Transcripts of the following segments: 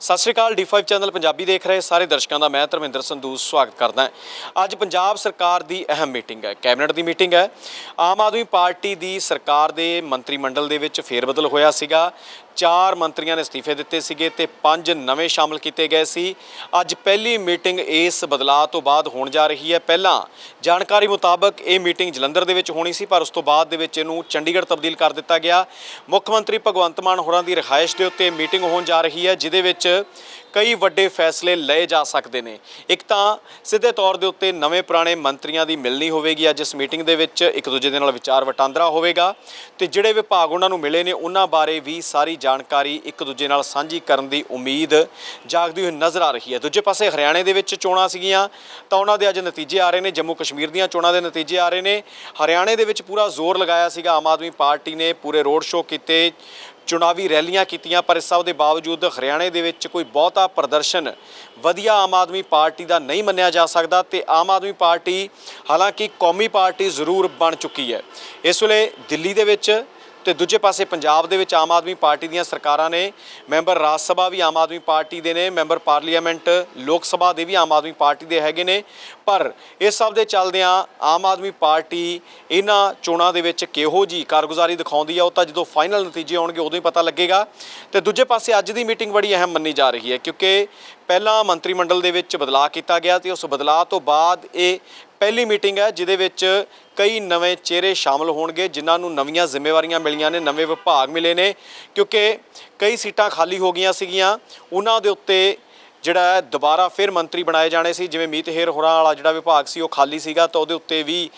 ਸਤਿ ਸ਼੍ਰੀ ਅਕਾਲ D5 channel Punjabi ਦੇਖ ਰਹੇ ਸਾਰੇ ਦਰਸ਼ਕਾਂ ਦਾ ਮੈਂ ਧਰਮਿੰਦਰ ਸੰਧੂ ਸਵਾਗਤ ਕਰਦਾ ਹਾਂ। ਅੱਜ ਪੰਜਾਬ ਸਰਕਾਰ ਦੀ ਅਹਿਮ ਮੀਟਿੰਗ ਹੈ, ਕੈਬਨਿਟ ਦੀ ਮੀਟਿੰਗ ਹੈ। ਆਮ ਆਦਮੀ ਪਾਰਟੀ ਦੀ ਸਰਕਾਰ ਦੇ ਮੰਤਰੀ ਮੰਡਲ ਦੇ ਵਿੱਚ ਫੇਰਬਦਲ ਹੋਇਆ ਸੀਗਾ। ਚਾਰ ਮੰਤਰੀਆਂ ਨੇ ਅਸਤੀਫੇ ਦਿੱਤੇ ਸੀਗੇ ਤੇ ਪੰਜ ਨਵੇਂ ਸ਼ਾਮਲ ਕੀਤੇ ਗਏ ਸੀ। ਅੱਜ ਪਹਿਲੀ ਮੀਟਿੰਗ ਇਸ ਬਦਲਾਅ ਤੋਂ ਬਾਅਦ ਹੋਣ ਜਾ ਰਹੀ ਹੈ। ਪਹਿਲਾਂ ਜਾਣਕਾਰੀ ਮੁਤਾਬਕ ਇਹ ਮੀਟਿੰਗ ਜਲੰਧਰ ਦੇ ਵਿੱਚ ਹੋਣੀ ਸੀ, ਪਰ ਉਸ ਤੋਂ ਬਾਅਦ ਦੇ ਵਿੱਚ ਇਹਨੂੰ ਚੰਡੀਗੜ੍ਹ ਤਬਦੀਲ ਕਰ ਦਿੱਤਾ ਗਿਆ। ਮੁੱਖ ਮੰਤਰੀ ਭਗਵੰਤ ਮਾਨ ਹੋਰਾਂ ਦੀ ਰਿਹਾਇਸ਼ ਦੇ ਉੱਤੇ ਮੀਟਿੰਗ ਹੋਣ ਜਾ ਰਹੀ ਹੈ, ਜਿਹਦੇ ਵਿੱਚ ਕਈ ਵੱਡੇ ਫੈਸਲੇ ਲਏ ਜਾ ਸਕਦੇ ਨੇ। ਇੱਕ ਤਾਂ ਸਿੱਧੇ ਤੌਰ ਦੇ ਉੱਤੇ ਨਵੇਂ ਪੁਰਾਣੇ ਮੰਤਰੀਆਂ ਦੀ ਮਿਲਣੀ ਹੋਵੇਗੀ। ਅੱਜ ਇਸ ਮੀਟਿੰਗ ਦੇ ਵਿੱਚ ਇੱਕ ਦੂਜੇ ਦੇ ਨਾਲ ਵਿਚਾਰ ਵਟਾਂਦਰਾ ਹੋਵੇਗਾ ਤੇ ਜਿਹੜੇ ਵਿਭਾਗ ਉਹਨਾਂ ਨੂੰ ਮਿਲੇ ਨੇ, ਉਹਨਾਂ ਬਾਰੇ ਵੀ ਸਾਰੀ ਜਾਣਕਾਰੀ ਇੱਕ ਦੂਜੇ ਨਾਲ ਸਾਂਝੀ ਕਰਨ ਦੀ ਉਮੀਦ ਜਾਗਦੀ ਹੋਈ ਨਜ਼ਰ ਆ ਰਹੀ ਹੈ। ਦੂਜੇ ਪਾਸੇ ਹਰਿਆਣੇ ਦੇ ਵਿੱਚ ਚੋਣਾਂ ਸੀਗੀਆਂ, ਤਾਂ ਉਹਨਾਂ ਦੇ ਅੱਜ ਨਤੀਜੇ ਆ ਰਹੇ ਨੇ। ਜੰਮੂ ਕਸ਼ਮੀਰ ਦੀਆਂ ਚੋਣਾਂ ਦੇ ਨਤੀਜੇ ਆ ਰਹੇ ਨੇ। ਹਰਿਆਣੇ ਦੇ ਵਿੱਚ ਪੂਰਾ ਜ਼ੋਰ ਲਗਾਇਆ ਸੀਗਾ। ਆਮ ਆਦਮੀ ਪਾਰਟੀ ਨੇ ਪੂਰੇ ਰੋਡ ਸ਼ੋਅ ਕੀਤੇ। ਚੁਣਾਵੀ ਰੈਲੀਆਂ ਕੀਤੀਆਂ, ਪਰ ਇਸ ਸਭ ਦੇ ਬਾਵਜੂਦ ਹਰਿਆਣੇ ਦੇ ਵਿੱਚ ਕੋਈ ਬਹੁਤਾ ਪ੍ਰਦਰਸ਼ਨ ਵਧੀਆ ਆਮ ਆਦਮੀ ਪਾਰਟੀ ਦਾ ਨਹੀਂ ਮੰਨਿਆ ਜਾ ਸਕਦਾ ਤੇ ਆਮ ਆਦਮੀ ਪਾਰਟੀ ਹਾਲਾਂਕਿ ਕੌਮੀ ਪਾਰਟੀ ਜ਼ਰੂਰ ਬਣ ਚੁੱਕੀ ਹੈ। ਇਸ ਵੇਲੇ ਦਿੱਲੀ ਦੇ ਵਿੱਚ ਤੇ ਦੂਜੇ ਪਾਸੇ ਪੰਜਾਬ ਦੇ ਵਿੱਚ ਆਮ ਆਦਮੀ ਪਾਰਟੀ ਦੀਆਂ ਸਰਕਾਰਾਂ ਨੇ, ਮੈਂਬਰ ਰਾਜ ਸਭਾ ਵੀ ਆਮ ਆਦਮੀ ਪਾਰਟੀ ਦੇ ਨੇ, ਮੈਂਬਰ ਪਾਰਲੀਮੈਂਟ, ਲੋਕ ਸਭਾ ਦੇ ਵੀ ਆਮ ਆਦਮੀ ਪਾਰਟੀ ਦੇ ਹੈਗੇ ਨੇ। ਪਰ ਇਸ ਸਭ ਦੇ ਚੱਲਦਿਆਂ ਆਮ ਆਦਮੀ ਪਾਰਟੀ ਇਹਨਾਂ ਚੋਣਾਂ ਦੇ ਵਿੱਚ ਕਿਹੋ ਜੀ ਕਾਰਗੁਜ਼ਾਰੀ ਦਿਖਾਉਂਦੀ ਆ, ਉਹ ਤਾਂ ਜਦੋਂ ਫਾਈਨਲ ਨਤੀਜੇ ਆਉਣਗੇ ਉਦੋਂ ਹੀ ਪਤਾ ਲੱਗੇਗਾ। ਤੇ ਦੂਜੇ ਪਾਸੇ ਅੱਜ ਦੀ ਮੀਟਿੰਗ ਬੜੀ ਅਹਿਮ ਮੰਨੀ ਜਾ ਰਹੀ ਹੈ, ਕਿਉਂਕਿ ਪਹਿਲਾਂ ਮੰਤਰੀ ਮੰਡਲ ਦੇ ਵਿੱਚ ਬਦਲਾਅ ਕੀਤਾ ਗਿਆ ਤੇ ਉਸ ਬਦਲਾਅ ਤੋਂ ਬਾਅਦ ਇਹ ਪਹਿਲੀ ਮੀਟਿੰਗ ਹੈ, ਜਿਹਦੇ ਵਿੱਚ ਕਈ ਨਵੇਂ ਚਿਹਰੇ ਸ਼ਾਮਲ ਹੋਣਗੇ, ਜਿਨ੍ਹਾਂ ਨੂੰ ਨਵੀਆਂ ਜ਼ਿੰਮੇਵਾਰੀਆਂ ਮਿਲੀਆਂ ਨੇ, ਨਵੇਂ ਵਿਭਾਗ ਮਿਲੇ ਨੇ, ਕਿਉਂਕਿ ਕਈ ਸੀਟਾਂ ਖਾਲੀ ਹੋ ਗਈਆਂ ਸੀਗੀਆਂ, ਉਹਨਾਂ ਦੇ ਉੱਤੇ ਜਿਹੜਾ ਹੈ ਦੁਬਾਰਾ ਫਿਰ ਮੰਤਰੀ ਬਣਾਏ ਜਾਣੇ ਸੀ। ਜਿਵੇਂ ਮੀਤ ਹੇਰ ਹੋਰਾਂ ਵਾਲਾ ਜਿਹੜਾ ਵਿਭਾਗ ਸੀ ਉਹ ਖਾਲੀ ਸੀਗਾ। ਤਾਂ ਉਹਦੇ ਉੱਤੇ ਵੀ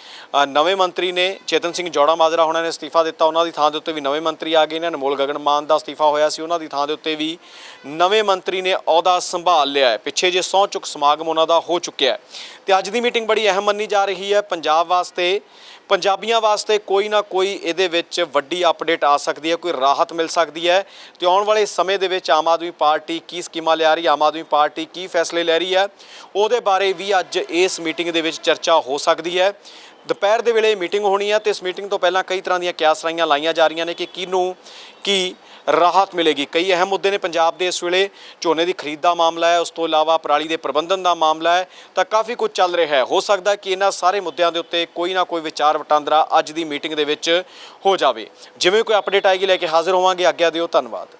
ਅ, ਨਵੇਂ ਮੰਤਰੀ ਨੇ ਚੇਤਨ ਸਿੰਘ ਜੋੜਾ ਮਾਜਰਾ ਹੋਣਾ ਨੇ ਅਸਤੀਫਾ ਦਿੱਤਾ। ਉਹਨਾਂ ਦੀ ਥਾਂ ਦੇ ਉੱਤੇ ਵੀ ਨਵੇਂ ਮੰਤਰੀ ਆ ਗਏ ਨੇ। ਅਨਮੋਲ ਗਗਨ ਮਾਨ ਦਾ ਅਸਤੀਫਾ ਹੋਇਆ ਸੀ। ਉਹਨਾਂ ਦੀ ਥਾਂ ਦੇ ਉੱਤੇ ਵੀ ਨਵੇਂ ਮੰਤਰੀ ਨੇ ਅਹੁਦਾ ਸੰਭਾਲ ਲਿਆ ਹੈ। ਪਿੱਛੇ ਜੇ ਸਹੁੰ ਚੁੱਕ ਸਮਾਗਮ ਉਹਨਾਂ ਦਾ ਹੋ ਚੁੱਕਿਆ ਹੈ। ਤੇ ਅੱਜ ਦੀ ਮੀਟਿੰਗ ਬੜੀ ਅਹਿਮ ਮੰਨੀ ਜਾ ਰਹੀ ਹੈ। ਪੰਜਾਬ ਵਾਸਤੇ ਪੰਜਾਬੀਆਂ ਵਾਸਤੇ ਕੋਈ ਨਾ ਕੋਈ ਇਹਦੇ ਵਿੱਚ ਵੱਡੀ ਅਪਡੇਟ ਆ ਸਕਦੀ ਹੈ। ਕੋਈ ਰਾਹਤ ਮਿਲ ਸਕਦੀ ਹੈ। ਤੇ ਆਉਣ ਵਾਲੇ ਸਮੇਂ ਦੇ ਵਿੱਚ ਆਮ ਆਦਮੀ ਪਾਰਟੀ ਕੀ ਸਕੀਮਾਂ ਲਿਆ ਰਹੀ ਹੈ? ਆਮ ਆਦਮੀ ਪਾਰਟੀ ਕੀ ਫੈਸਲੇ ਲੈ ਰਹੀ ਹੈ, ਉਹਦੇ ਬਾਰੇ ਵੀ ਅੱਜ ਇਸ ਮੀਟਿੰਗ ਦੇ ਵਿੱਚ ਚਰਚਾ ਹੋ ਸਕਦੀ ਹੈ। ਦੁਪਹਿਰ ਦੇ ਵੇਲੇ ਮੀਟਿੰਗ ਹੋਣੀ ਹੈ ਤੇ ਇਸ ਮੀਟਿੰਗ ਤੋਂ ਪਹਿਲਾਂ ਕਈ ਤਰ੍ਹਾਂ ਦੀਆਂ ਕਿਆਸਰਾਈਆਂ ਲਾਈਆਂ ਜਾ ਰਹੀਆਂ ਨੇ ਕਿ ਕਿਹਨੂੰ ਕੀ ਰਾਹਤ ਮਿਲੇਗੀ। ਕਈ ਅਹਿਮ ਮੁੱਦੇ ਨੇ ਪੰਜਾਬ ਦੇ ਇਸ ਵੇਲੇ। ਝੋਨੇ ਦੀ ਖਰੀਦ ਦਾ ਮਾਮਲਾ ਹੈ, ਉਸ ਤੋਂ ਇਲਾਵਾ ਪਰਾਲੀ ਦੇ ਪ੍ਰਬੰਧਨ ਦਾ ਮਾਮਲਾ ਹੈ, ਤਾਂ ਕਾਫੀ ਕੁਝ ਚੱਲ ਰਿਹਾ ਹੈ। ਹੋ ਸਕਦਾ ਕਿ ਇਹਨਾਂ ਸਾਰੇ ਮੁੱਦਿਆਂ ਦੇ ਉੱਤੇ ਕੋਈ ਨਾ ਕੋਈ ਵਿਚਾਰ ਵਟਾਂਦਰਾ ਅੱਜ ਦੀ ਮੀਟਿੰਗ ਦੇ ਵਿੱਚ ਹੋ ਜਾਵੇ। ਜਿਵੇਂ ਕੋਈ ਅਪਡੇਟ ਆਏਗੀ, ਲੈ ਕੇ ਹਾਜ਼ਰ ਹੋਵਾਂਗੇ। ਆਗਿਆ ਦਿਓ, ਧੰਨਵਾਦ।